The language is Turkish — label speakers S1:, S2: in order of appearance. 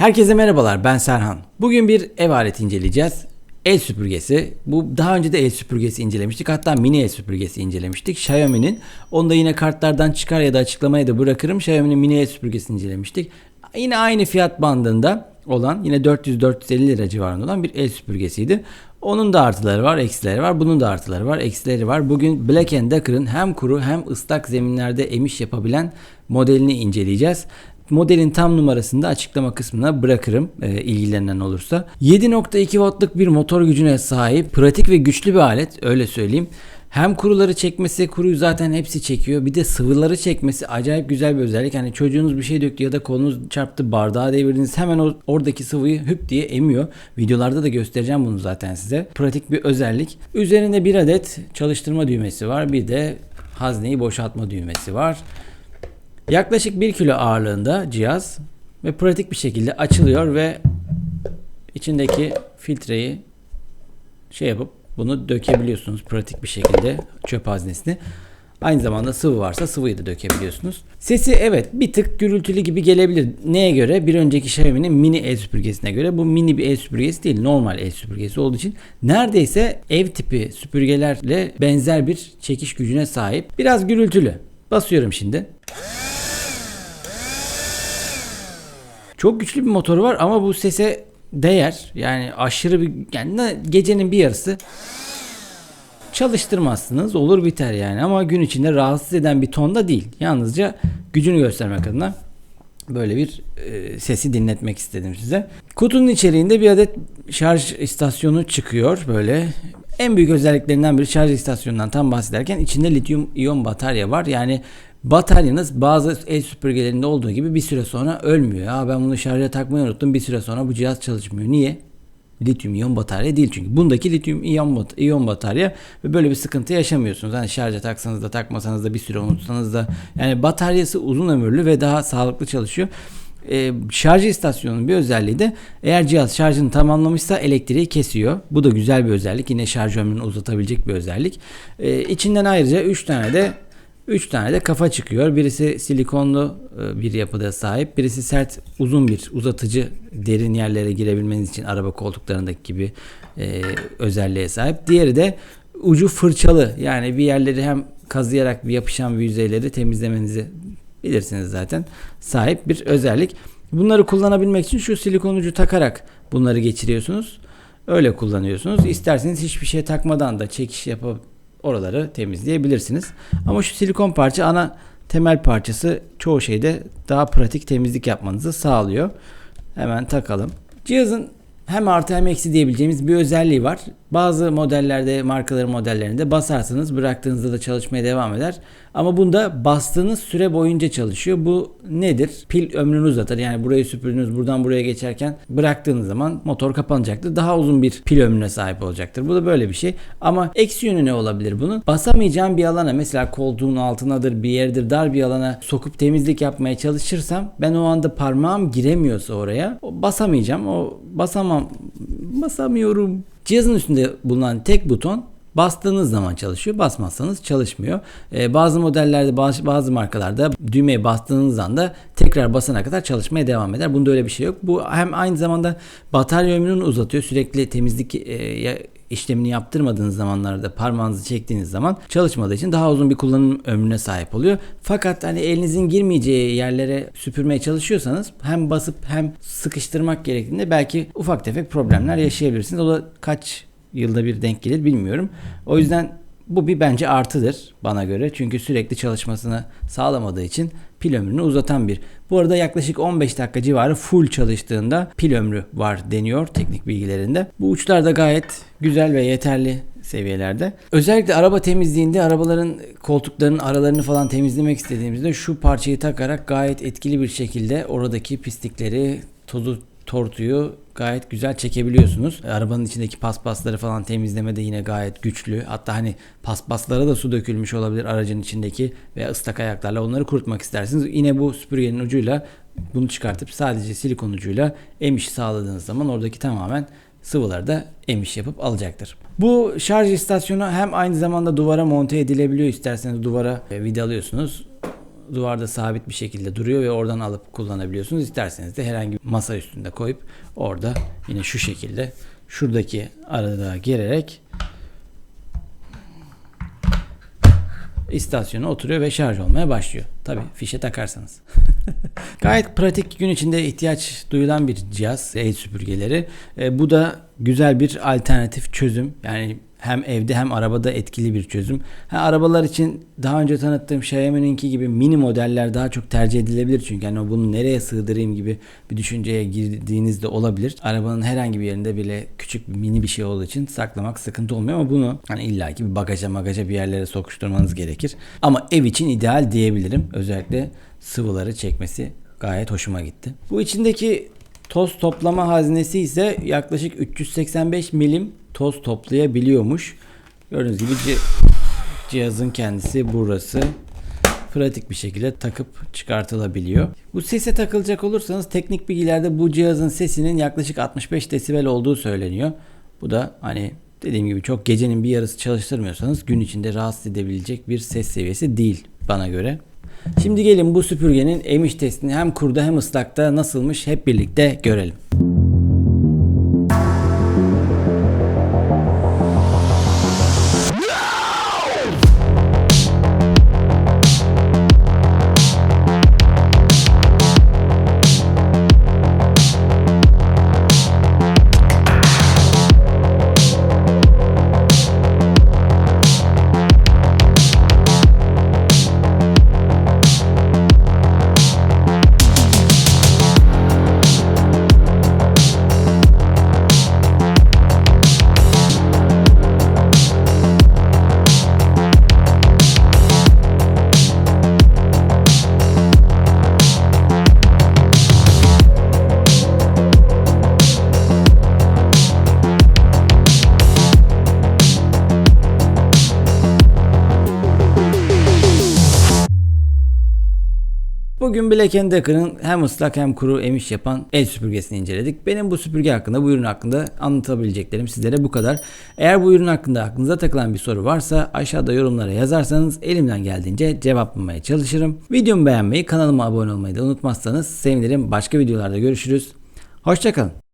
S1: Herkese merhabalar ben Serhan. Bugün bir ev aleti inceleyeceğiz. El süpürgesi. Bu daha önce de el süpürgesi incelemiştik. Hatta mini el süpürgesi incelemiştik. Xiaomi'nin. Onu da yine kartlardan çıkar ya da açıklamaya da bırakırım. Xiaomi'nin mini el süpürgesini incelemiştik. Yine aynı fiyat bandında olan yine 400-450 lira civarında olan bir el süpürgesiydi. Onun da artıları var, eksileri var. Bunun da artıları var, eksileri var. Bugün Black Decker'ın hem kuru hem ıslak zeminlerde emiş yapabilen modelini inceleyeceğiz. Modelin tam numarasını da açıklama kısmına bırakırım e, ilgilenen olursa. 7.2 wattlık bir motor gücüne sahip pratik ve güçlü bir alet öyle söyleyeyim. Hem kuruları çekmesi, kuruyu zaten hepsi çekiyor. Bir de sıvıları çekmesi acayip güzel bir özellik. Hani çocuğunuz bir şey döktü ya da kolunuz çarptı, bardağı devirdiniz hemen oradaki sıvıyı hüp diye emiyor. Videolarda da göstereceğim bunu zaten size. Pratik bir özellik. Üzerinde bir adet çalıştırma düğmesi var. Bir de hazneyi boşaltma düğmesi var. Yaklaşık 1 kilo ağırlığında cihaz ve pratik bir şekilde açılıyor ve içindeki filtreyi şey yapıp bunu dökebiliyorsunuz pratik bir şekilde çöp haznesine. Aynı zamanda sıvı varsa sıvıyı da dökebiliyorsunuz. Sesi evet bir tık gürültülü gibi gelebilir. Neye göre? Bir önceki Xiaomi'nin mini el süpürgesine göre. Bu mini bir el süpürgesi değil. Normal el süpürgesi olduğu için neredeyse ev tipi süpürgelerle benzer bir çekiş gücüne sahip. Biraz gürültülü. Basıyorum şimdi. Çok güçlü bir motoru var ama bu sese değer. Yani aşırı bir yani gecenin bir yarısı çalıştırmazsınız olur biter yani ama gün içinde rahatsız eden bir tonda değil. Yalnızca gücünü göstermek adına böyle bir e, sesi dinletmek istedim size. Kutunun içeriğinde bir adet şarj istasyonu çıkıyor böyle. En büyük özelliklerinden biri şarj istasyonundan tam bahsederken içinde lityum iyon batarya var. Yani bataryanız bazı el süpürgelerinde olduğu gibi bir süre sonra ölmüyor. Ya ben bunu şarja takmayı unuttum. Bir süre sonra bu cihaz çalışmıyor. Niye? Lityum iyon batarya değil çünkü. Bundaki lityum iyon, bat iyon batarya ve böyle bir sıkıntı yaşamıyorsunuz. Hani şarja taksanız da takmasanız da bir süre unutsanız da yani bataryası uzun ömürlü ve daha sağlıklı çalışıyor. Ee, şarj istasyonunun bir özelliği de eğer cihaz şarjını tamamlamışsa elektriği kesiyor. Bu da güzel bir özellik. Yine şarj ömrünü uzatabilecek bir özellik. Ee, içinden ayrıca 3 tane de 3 tane de kafa çıkıyor. Birisi silikonlu e, bir yapıda sahip. Birisi sert uzun bir uzatıcı derin yerlere girebilmeniz için araba koltuklarındaki gibi e, özelliğe sahip. Diğeri de ucu fırçalı. Yani bir yerleri hem kazıyarak bir yapışan bir yüzeyleri temizlemenizi bilirsiniz zaten. Sahip bir özellik. Bunları kullanabilmek için şu silikon ucu takarak bunları geçiriyorsunuz. Öyle kullanıyorsunuz. İsterseniz hiçbir şey takmadan da çekiş yapıp oraları temizleyebilirsiniz. Ama şu silikon parça ana temel parçası çoğu şeyde daha pratik temizlik yapmanızı sağlıyor. Hemen takalım. Cihazın hem artı hem eksi diyebileceğimiz bir özelliği var. Bazı modellerde, markaların modellerinde basarsanız bıraktığınızda da çalışmaya devam eder. Ama bunda bastığınız süre boyunca çalışıyor. Bu nedir? Pil ömrünü uzatır. Yani burayı süpürdünüz, buradan buraya geçerken bıraktığınız zaman motor kapanacaktır. Daha uzun bir pil ömrüne sahip olacaktır. Bu da böyle bir şey. Ama eksi yönü ne olabilir bunun? Basamayacağım bir alana mesela koltuğun altındadır, bir yerdir, dar bir alana sokup temizlik yapmaya çalışırsam ben o anda parmağım giremiyorsa oraya basamayacağım. O basamam basamıyorum Cihazın üstünde bulunan tek buton Bastığınız zaman çalışıyor, basmazsanız çalışmıyor. Ee, bazı modellerde, bazı, bazı markalarda düğmeye bastığınız anda tekrar basana kadar çalışmaya devam eder. Bunda öyle bir şey yok. Bu hem aynı zamanda batarya ömrünü uzatıyor. Sürekli temizlik e, işlemini yaptırmadığınız zamanlarda parmağınızı çektiğiniz zaman çalışmadığı için daha uzun bir kullanım ömrüne sahip oluyor. Fakat hani elinizin girmeyeceği yerlere süpürmeye çalışıyorsanız hem basıp hem sıkıştırmak gerektiğinde belki ufak tefek problemler yaşayabilirsiniz. O da kaç yılda bir denk gelir bilmiyorum. O yüzden bu bir bence artıdır bana göre. Çünkü sürekli çalışmasını sağlamadığı için pil ömrünü uzatan bir. Bu arada yaklaşık 15 dakika civarı full çalıştığında pil ömrü var deniyor teknik bilgilerinde. Bu uçlar da gayet güzel ve yeterli seviyelerde. Özellikle araba temizliğinde arabaların koltuklarının aralarını falan temizlemek istediğimizde şu parçayı takarak gayet etkili bir şekilde oradaki pislikleri, tozu tortuyu gayet güzel çekebiliyorsunuz. Arabanın içindeki paspasları falan temizlemede yine gayet güçlü. Hatta hani paspaslara da su dökülmüş olabilir aracın içindeki veya ıslak ayaklarla onları kurutmak istersiniz. Yine bu süpürgenin ucuyla bunu çıkartıp sadece silikon ucuyla emiş sağladığınız zaman oradaki tamamen sıvıları da emiş yapıp alacaktır. Bu şarj istasyonu hem aynı zamanda duvara monte edilebiliyor. İsterseniz duvara vidalıyorsunuz duvarda sabit bir şekilde duruyor ve oradan alıp kullanabiliyorsunuz. İsterseniz de herhangi bir masa üstünde koyup orada yine şu şekilde şuradaki aralığa girerek istasyona oturuyor ve şarj olmaya başlıyor. Tabi fişe takarsanız. Gayet pratik gün içinde ihtiyaç duyulan bir cihaz el süpürgeleri. E, bu da güzel bir alternatif çözüm. Yani hem evde hem arabada etkili bir çözüm. Ha, arabalar için daha önce tanıttığım Xiaomi'ninki gibi mini modeller daha çok tercih edilebilir çünkü yani bunu nereye sığdırayım gibi bir düşünceye girdiğinizde olabilir. Arabanın herhangi bir yerinde bile küçük mini bir şey olduğu için saklamak sıkıntı olmuyor ama bunu hani illaki bir bagaja magaja bir yerlere sokuşturmanız gerekir. Ama ev için ideal diyebilirim. Özellikle sıvıları çekmesi gayet hoşuma gitti. Bu içindeki toz toplama haznesi ise yaklaşık 385 milim toz toplayabiliyormuş. Gördüğünüz gibi ci- cihazın kendisi burası. Pratik bir şekilde takıp çıkartılabiliyor. Bu sese takılacak olursanız teknik bilgilerde bu cihazın sesinin yaklaşık 65 desibel olduğu söyleniyor. Bu da hani dediğim gibi çok gecenin bir yarısı çalıştırmıyorsanız gün içinde rahatsız edebilecek bir ses seviyesi değil bana göre. Şimdi gelin bu süpürgenin emiş testini hem kurda hem ıslakta nasılmış hep birlikte görelim. Bugün Black Decker'ın hem ıslak hem kuru emiş yapan el süpürgesini inceledik. Benim bu süpürge hakkında, bu ürün hakkında anlatabileceklerim sizlere bu kadar. Eğer bu ürün hakkında aklınıza takılan bir soru varsa aşağıda yorumlara yazarsanız elimden geldiğince cevaplamaya çalışırım. Videomu beğenmeyi, kanalıma abone olmayı da unutmazsanız sevinirim. Başka videolarda görüşürüz. Hoşçakalın.